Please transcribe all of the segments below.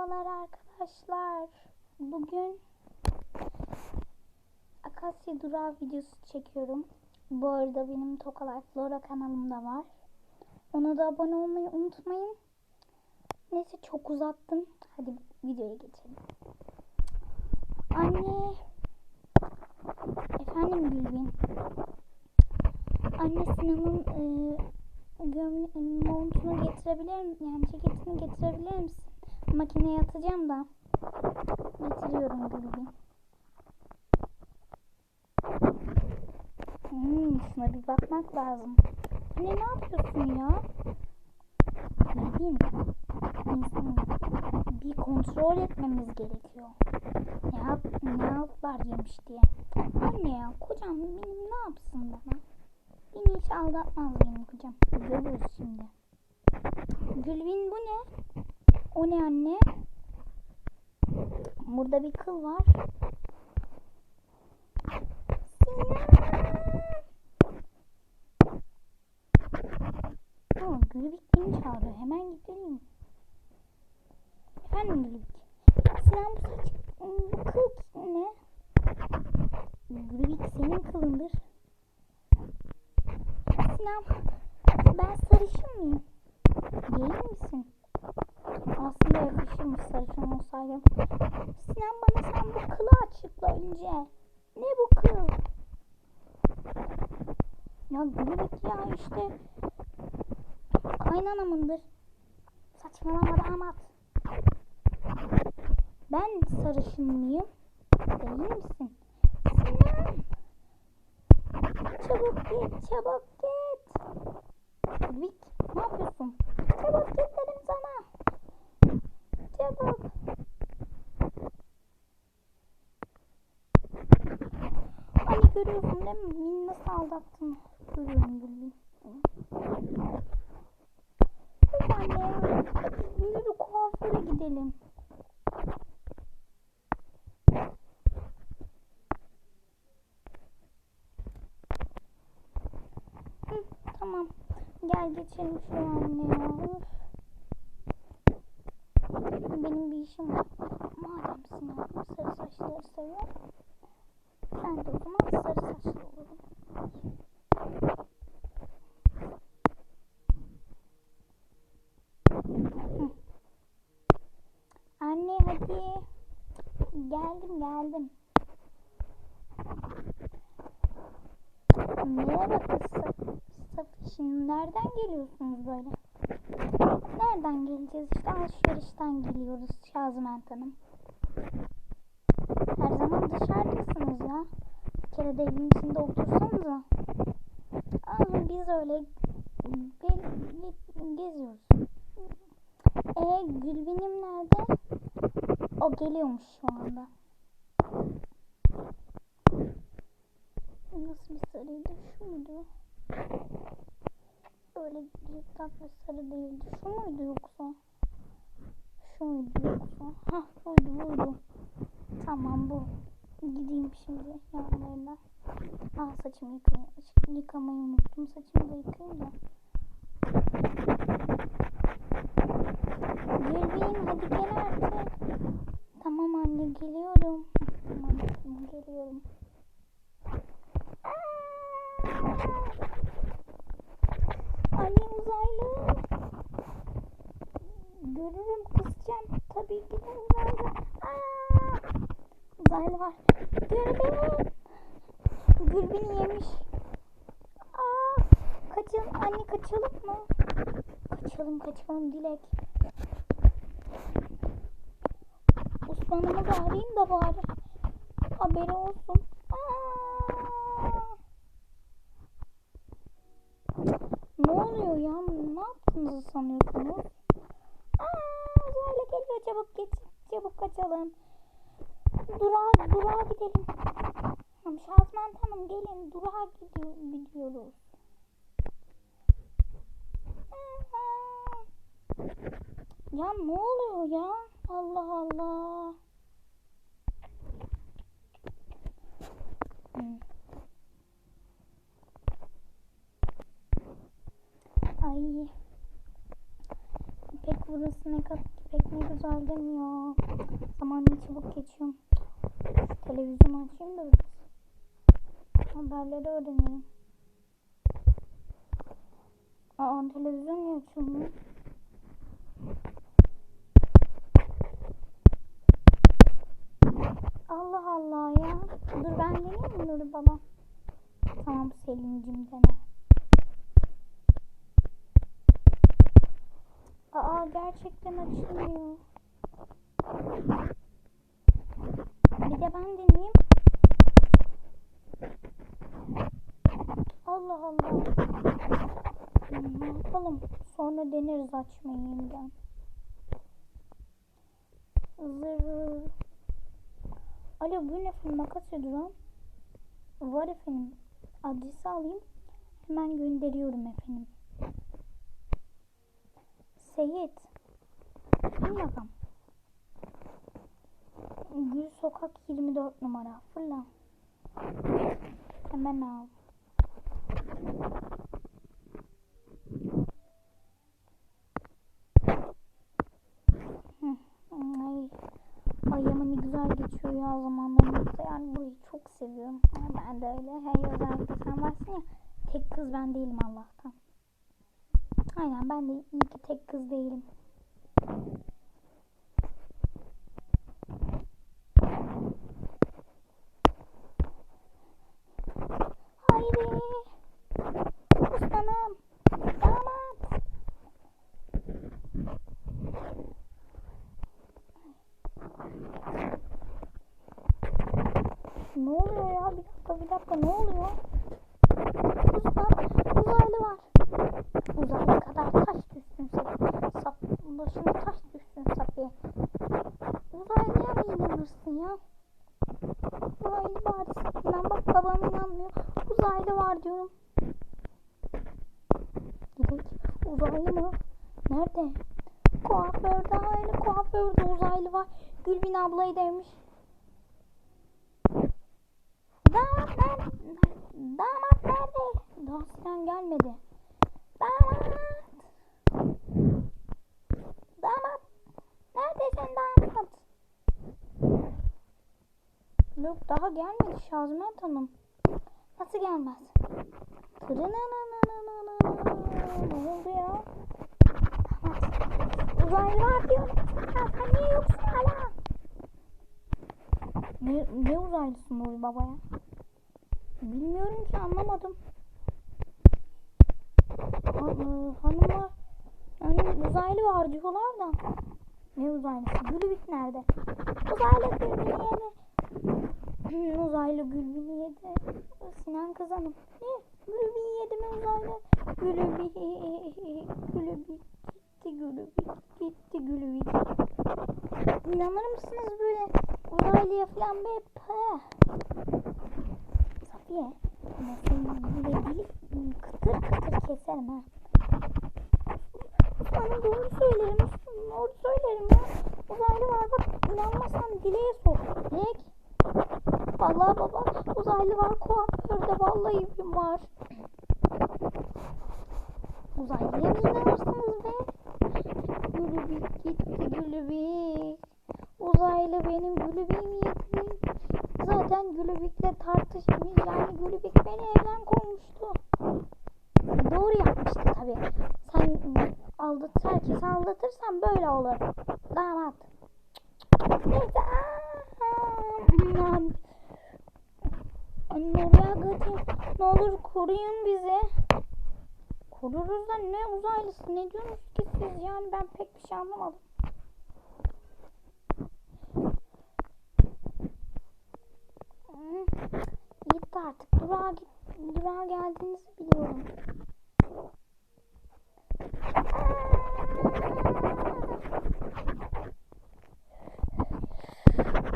Merhabalar arkadaşlar. Bugün Akasya Durağı videosu çekiyorum. Bu arada benim Toka Flora kanalımda var. Ona da abone olmayı unutmayın. Neyse çok uzattım. Hadi videoya geçelim. Anne. Efendim Gülbin. Anne Sinan'ın e, gömle- montunu getirebilir misin? Yani ceketini getirebilir misin? Makineye atacağım da. Getiriyorum Gülbin. Hmm, şuna bir bakmak lazım. Anne ne yapıyorsun ya? Gülbin. İnsan bir kontrol etmemiz gerekiyor. Ne yap, ne yaplar yemiş diye. Anne ya kocam benim ne yapsın bana? Beni hiç aldatmaz benim kocam. Görürüz şimdi. Gülvin bu ne? O ne anne? Burada bir kıl var. Sinan! Aa, Gülvik beni çağırıyor. Hemen gidelim. Efendim Gülvik. Sinan bu saç, bu kıl ne? Gülvik senin kılındır. Sinan ben sarışın mıyım? Değil misin? Aslında yakışırmış sarışın olsaydım. Sinan bana sen bu kılı açıkla önce. Ne bu kıl? Ya gülübük ya işte. Kaynanamındır. Saçmalama damat. Ben sarışın mıyım? Değil misin? Sinan. Çabuk git, çabuk git. Vic, ne yapıyorsun? Çabuk git dedim sana. Çabuk. Hani görüyorsun değil mi? Beni nasıl aldattın? Görüyorum Gülbin. Yok anne ya. Hadi yürü kuaföre gidelim. Hı, tamam. Gel geçelim şu anne ya. Benim bir işim var. Madem Sinan sarı saçları seviyor. Ben de o zaman sarı saçlı olurum. Hı. Anne hadi. Geldim kız Safi. Şimdi nereden geliyorsunuz böyle? Nereden geleceğiz? İşte alışverişten geliyoruz Şaziment Hanım. Her zaman dışarıdasınız ya. Bir kere de evin içinde otursanıza. Ama biz öyle ge- ge- geziyoruz. E Gülbin'im nerede? O geliyormuş şu anda. Nasıl bir sarıydı? Şu muydu? Öyle ciptak ve sarı değildi. Şu muydu yoksa? Şu muydu yoksa? Hah buydu buydu. Tamam bu. Gideyim şimdi yanlarına. Ah saçımı yıkayayım. Yıkamayı unuttum. Saçımı da yıkayayım da. Gülbin hadi gel artık. Tamam anne geliyorum. Tamam, tamam geliyorum. Anne uzaylı. Görürüm kızacağım. Tabii ki de uzaylı. Aa! Uzaylı var. Gülbin. Gülbin yemiş. Aa! Kaçalım. Anne kaçalım mı? Kaçalım kaçalım Dilek. Osman'ımı da arayayım da bari. Haberi olsun. Aa! Ne oluyor ya? Ne yaptığınızı sanıyorsunuz? Aa, uzaylı geliyor. Çabuk geç. Çabuk kaçalım. Durağa, durağa gidelim. Tamam, Şazment Hanım gelin. Durağa gidiyor, gidiyoruz. Ya ne oluyor ya? Allah Allah. Hmm. Ay. Pek burası ne kadar pek ne güzel ya? Zaman ne çabuk geçiyor. Televizyonu açayım da. Haberleri öğrenelim. Aa televizyon niye açılmıyor? Allah Allah ya. Dur ben deneyeyim mi Nuri baba? Tamam Selim'cim dene. Aa gerçekten açılmıyor. Bir de ben deneyeyim. Allah Allah. Ne yapalım? Sonra deneriz açmayı yeniden. Zırr. Alo buyurun efendim Makasya Duran. Var efendim. Adresi alayım. Hemen gönderiyorum efendim. Seyit. İn bakalım. Gül Sokak 24 numara. Fırla. Hemen al. Ay, ay ama güzel geçiyor ya zamanlarımızda. Yani burayı çok seviyorum. Ben de öyle. Hey özellikle sen varsın ya. Tek kız ben değilim Allah'tan. Aynen ben de iyi ki tek kız değilim. Ne oluyor ya? Bir dakika bir dakika ne oluyor? Ustam uzaylı var. Uzaylı kadar taş düşsün Safiye. Sap, başına taş düşsün Safiye. Uzaylıya mı inanırsın ya? Uzaylı bari inan bak babam inanmıyor. Uzaylı var diyorum. Dilek uzaylı mı? Nerede? Kuaförde aynı kuaförde uzaylı var. Gülbin ablayı demiş. Damat nerede? Damat nerede? Daha Sinan gelmedi. Damat. Damat. Neredesin damat? Yok daha gelmedi Şazment Hanım. Nasıl gelmez? Ne oldu ya? Damat. Uzaylı var diyorum. Ya sen niye yoksun hala? Ne, ne uzaylısın Nuri Baba? Bilmiyorum ki anlamadım. Ha, hanımlar hani uzaylı var diyorlar da. Ne uzaylısı? Gülübük nerede? Uzaylı Gülbin'i yedi. Uzaylı Gülbin'i yedi. Sinan kızanım. Ne? Gülbin'i yedi mi uzaylı? Gülübük. Gülübük. Gitti Gülübük. Gitti Gülübük. İnanır mısınız böyle uzaylıya falan be? Safiye. Ama senin böyle dili kıtır kıtır keserim ha. Sana doğru söylerim. Doğru söylerim ya. Uzaylı var bak. İnanmazsan Dilek'e sor. Dilek. Vallahi baba uzaylı var kuaförde vallahi var. Uzaylıya mı inanırsınız be? Gülübük gitti gülübük. Uzaylı benim gülübüğümü yedi. Zaten Gülübük'le tartışmış. Yani Gülübük beni evden kovmuştu. Doğru yapmıştı tabii. Sen aldatır, herkesi aldatırsan böyle olur. Damat. Neyse. Oraya götür. Ne olur koruyun bizi. Koruruz da ne uzaylısı ne diyorsunuz ki siz yani ben pek bir şey anlamadım. Gitti artık. Durağa, git, durağa geldiğinizi biliyorum.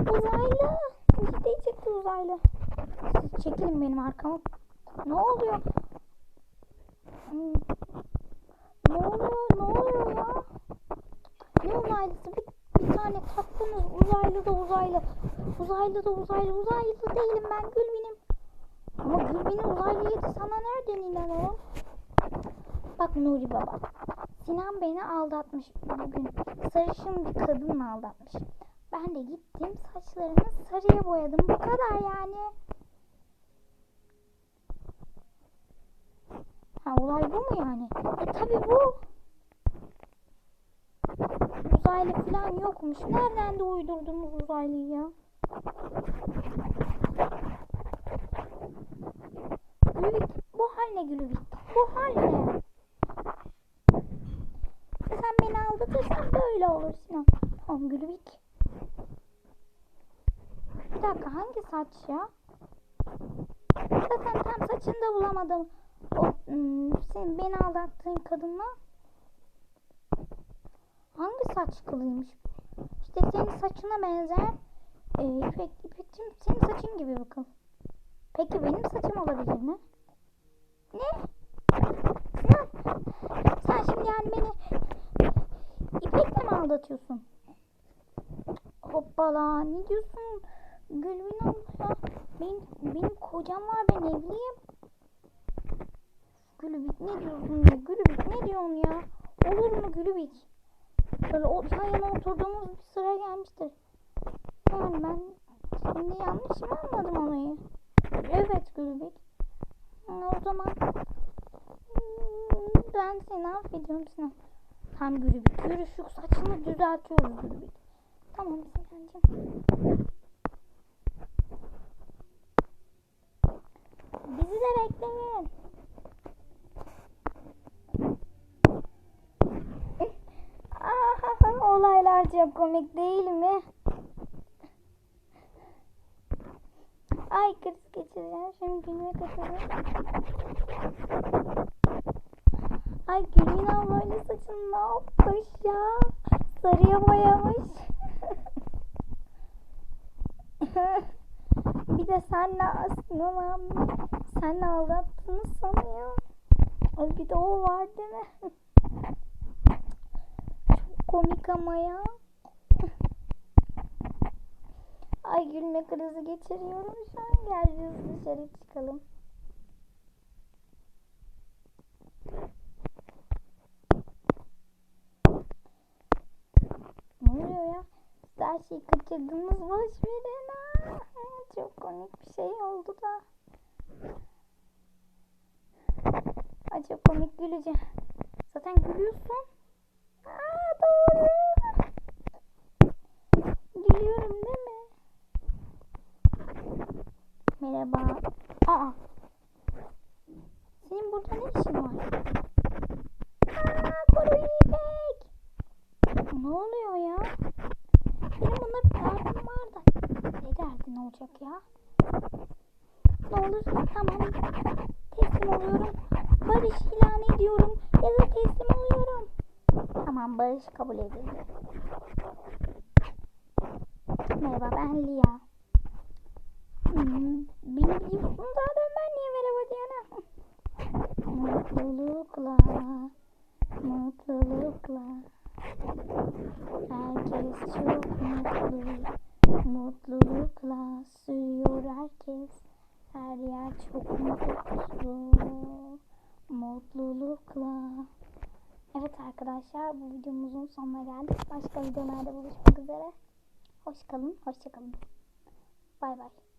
Uzaylı. Ciddi çıktı uzaylı. Siz çekilin benim arkama. Ne oluyor? Hmm. Ne oluyor? Ne oluyor ya? Ne uzaylısı? Bir, bir tane taktınız uzaylı da uzaylı. Uzaylı da uzaylı. Uzaylı değilim ben Gülbin'im. Ama Gülbin'i uzaylı yedi sana nereden inanalım? Bak Nuri Baba. Sinan beni aldatmış bugün. Sarışın bir kadınla aldatmış. Ben de gittim saçlarını sarıya boyadım. Bu kadar yani. Ha olay bu mu yani? E tabi bu. Uzaylı falan yokmuş. Nereden de uydurdunuz uzaylıyı ya? Gülübük bu hal ne Gülübük? Bu hal ne? Sen beni aldatırsan böyle olur Sinan. Tamam Gülübük. Bir dakika hangi saç ya? Zaten tam saçını da bulamadım. O hmm, senin beni aldattığın kadınla hangi saç kılıymış? İşte senin saçına benzer e, İpek, İpek'cim senin saçın gibi bir kıl. Peki benim saçım olabilir mi? Ne? Sinan, sen şimdi yani beni İpek'le mi aldatıyorsun? Hoppala ne diyorsun? Gülbin abla. Benim, benim kocam var ben evliyim. Gülübük ne diyorsun ya? Gülübük ne diyorsun ya? Olur mu Gülübük? Böyle yan oturduğumuz bir sıra gelmiştir. Yani ben şimdi yanlış mı anladım olayı? Evet Gülübük. Ha, O zaman hmm, ben seni affediyorum Sinan. Tamam Gülübük yürü şu saçını düzeltiyoruz Gülübük. Tamam Sinancığım. Bizi de bekleyin. Ah, Olaylar çok komik değil mi? Ay kriz geçireceğim. Şimdi gülme kaçırıyorum. Ay Gülün ablayla saçını ne yapmış ya? Sarıya boyamış. bir de senle abi senle aldattığını sanıyor. Ay bir de o var değil mi? Çok komik ama ya. Ay gülme krizi geçiriyorum şu an. Gel biz dışarı çıkalım. Ne oluyor ya? Siz her şeyi kaçırdınız boş verin ha. Çok komik bir şey oldu da. Ay çok komik güleceğim. Zaten gülüyorsun. Aa doğru. Gülüyorum değil mi? Merhaba. Aa. Senin burada ne işin var? Aa kuru İpek. Ne oluyor ya? Benim buna bir derdim var da. Ne derdin olacak ya? Ne olur tamam. Teslim oluyorum. Barış ilan ediyorum. Ya da teslim oluyorum. Tamam barış kabul edildi. Merhaba ben Lia. Beni biliyorsun zaten ben niye merhaba diyene. Mutlulukla, mutlulukla. Herkes çok mutlu, mutlulukla sürüyor herkes. Her yer çok mutlu, mutlulukla. Evet arkadaşlar bu videomuzun sonuna geldik. Başka videolarda buluşmak üzere. Hoş kalın, hoşça kalın. Bay bay.